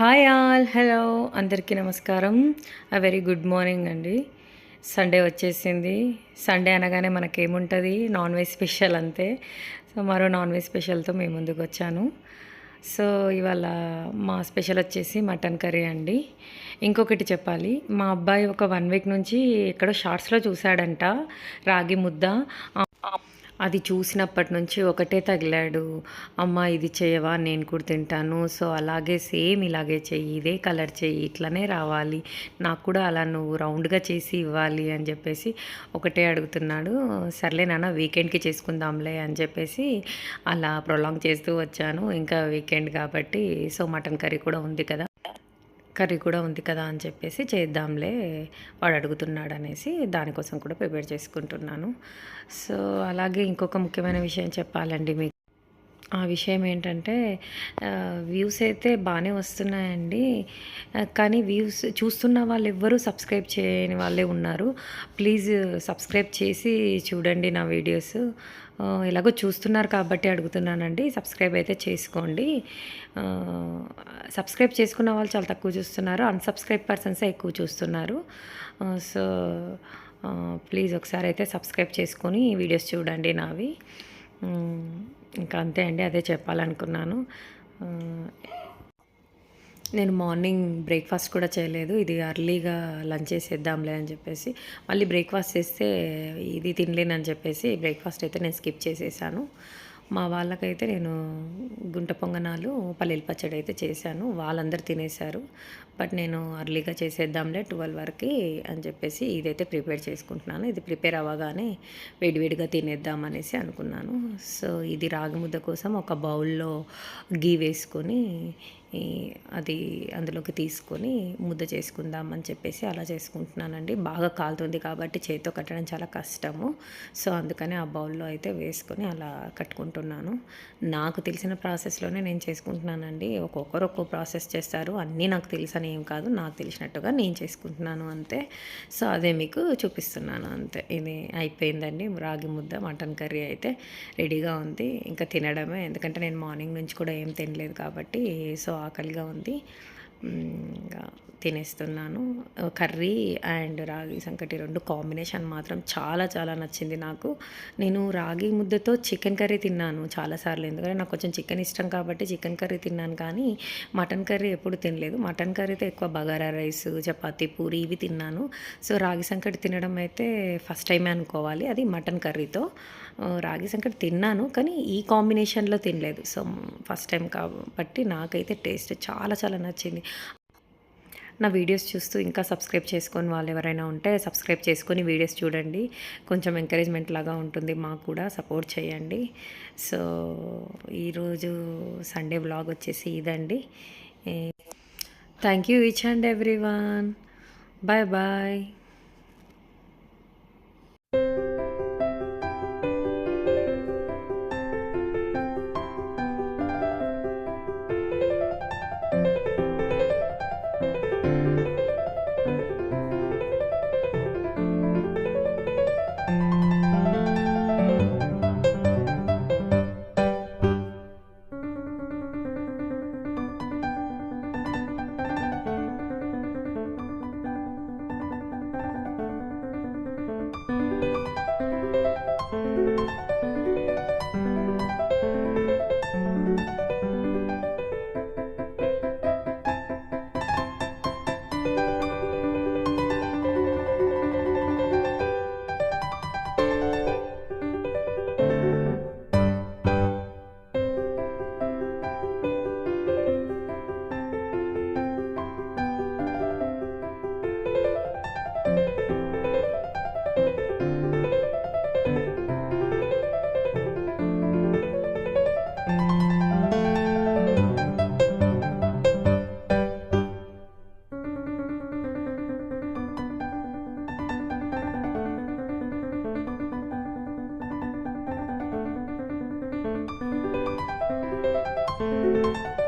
Hi all hello అందరికీ నమస్కారం. A very good morning అండి. సండే వచ్చేసింది. సండే అనగానే మనకేముంటుంది? నాన్ వెజ్ స్పెషల్ అంతే. సో మరో నాన్ వెజ్ స్పెషల్తో మేము ముందుకు వచ్చాను. సో ఇవాళ మా స్పెషల్ వచ్చేసి మటన్ కర్రీ అండి. ఇంకొకటి చెప్పాలి. మా అబ్బాయి ఒక వన్ వీక్ నుంచి ఎక్కడో షార్ట్స్లో చూశాడంట. రాగి ముద్ద. అది చూసినప్పటి నుంచి ఒకటే తగిలాడు. అమ్మ ఇది చేయవా? నేను కూడా తింటాను. సో అలాగే సేమ్ ఇలాగే చెయ్యి ఇదే కలర్ చెయ్యి ఇట్లనే రావాలి. నాకు కూడా అలా నువ్వు రౌండ్గా చేసి ఇవ్వాలి అని చెప్పేసి ఒకటే అడుగుతున్నాడు. సర్లే నాన్న వీకెండ్కి చేసుకుందాంలే అని చెప్పేసి అలా ప్రొలాంగ్ చేస్తూ వచ్చాను. ఇంకా వీకెండ్ కాబట్టి సో మటన్ కర్రీ కూడా ఉంది కదా. కర్రీ కూడా ఉంది కదా అని చెప్పేసి చేద్దాంలే వాడు అడుగుతున్నాడు అనేసి దానికోసం కూడా ప్రిపేర్ చేసుకుంటున్నాను. సో అలాగే ఇంకొక ముఖ్యమైన విషయం చెప్పాలండి మీకు. ఆ విషయం ఏంటంటే వ్యూస్ అయితే బాగానే వస్తున్నాయండి. కానీ వ్యూస్ చూస్తున్న వాళ్ళు ఎవ్వరూ సబ్స్క్రైబ్ చేయని వాళ్ళే ఉన్నారు. ప్లీజ్ సబ్స్క్రైబ్ చేసి చూడండి నా వీడియోస్. ఎలాగో చూస్తున్నారు కాబట్టి అడుగుతున్నానండి. సబ్స్క్రైబ్ అయితే చేసుకోండి. సబ్స్క్రైబ్ చేసుకున్న వాళ్ళు చాలా తక్కువ చూస్తున్నారు. అన్సబ్స్క్రైబ్ పర్సన్సే ఎక్కువ చూస్తున్నారు. సో ప్లీజ్ ఒకసారి అయితే సబ్స్క్రైబ్ చేసుకొని వీడియోస్ చూడండి నావి. ఇంకా అంతే అండి అదే చెప్పాలనుకున్నాను. నేను మార్నింగ్ బ్రేక్ఫాస్ట్ కూడా చేయలేదు. ఇది అర్లీగా లంచ్ చేసేద్దాంలే అని చెప్పేసి మళ్ళీ బ్రేక్ఫాస్ట్ చేస్తే ఇది తినలేనని చెప్పేసి బ్రేక్ఫాస్ట్ అయితే నేను స్కిప్ చేసేసాను. మా వాళ్ళకైతే నేను గుంట పొంగనాలు పల్లీల పచ్చడి అయితే చేశాను. వాళ్ళందరూ తినేశారు. బట్ నేను అర్లీగా చేసేద్దాంలే ట్వెల్వ్ వరకు అని చెప్పేసి ఇదైతే ప్రిపేర్ చేసుకుంటున్నాను. ఇది ప్రిపేర్ అవ్వగానే వేడివేడిగా తినేద్దాం అనేసి అనుకున్నాను. సో ఇది రాగి ముద్ద కోసం ఒక బౌల్లో గీ వేసుకొని అది అందులోకి తీసుకొని ముద్ద చేసుకుందాం అని చెప్పేసి అలా చేసుకుంటున్నానండి. బాగా కాలుతుంది కాబట్టి చేతితో కట్టడం చాలా కష్టము. సో అందుకని ఆ బౌల్లో అయితే వేసుకొని అలా కట్టుకుంటున్నాను. నాకు తెలిసిన ప్రాసెస్లోనే నేను చేసుకుంటున్నానండి. ఒక్కొక్కరు ఒక్కో ప్రాసెస్ చేస్తారు. అన్నీ నాకు తెలుసని ఏం కాదు. నాకు తెలిసినట్టుగా నేను చేసుకుంటున్నాను అంతే. సో అదే మీకు చూపిస్తున్నాను అంతే. ఇది అయిపోయిందండి. రాగి ముద్ద మటన్ కర్రీ అయితే రెడీగా ఉంది. ఇంకా తినడమే. ఎందుకంటే నేను మార్నింగ్ నుంచి కూడా ఏం తినలేదు కాబట్టి. సో ఆకలిగా ఉంది. ఇంకా తినేస్తున్నాను. కర్రీ అండ్ రాగి సంకటి రెండు కాంబినేషన్ మాత్రం చాలా చాలా నచ్చింది నాకు. నేను రాగి ముద్దతో చికెన్ కర్రీ తిన్నాను చాలాసార్లు ఎందుకంటే నాకు కొంచెం చికెన్ ఇష్టం కాబట్టి చికెన్ కర్రీ తిన్నాను కానీ మటన్ కర్రీ ఎప్పుడు తినలేదు. మటన్ కర్రీతో ఎక్కువ బగారా రైస్ చపాతి పూరి ఇవి తిన్నాను. సో రాగి సంకటి తినడం అయితే ఫస్ట్ టైమే అనుకోవాలి అది మటన్ కర్రీతో. రాగి సంకటి తిన్నాను కానీ ఈ కాంబినేషన్లో తినలేదు. సో ఫస్ట్ టైం కాబట్టి నాకైతే టేస్ట్ చాలా చాలా నచ్చింది. నా వీడియోస్ చూస్తూ ఇంకా సబ్స్క్రైబ్ చేసుకొని వాళ్ళు ఎవరైనా ఉంటే సబ్స్క్రైబ్ చేసుకొని వీడియోస్ చూడండి. కొంచెం ఎంకరేజ్మెంట్ లాగా ఉంటుంది మాకు కూడా సపోర్ట్ చేయండి. సో ఈరోజు సండే బ్లాగ్ వచ్చేసి ఇదండి. Thank you each and every one bye bye Música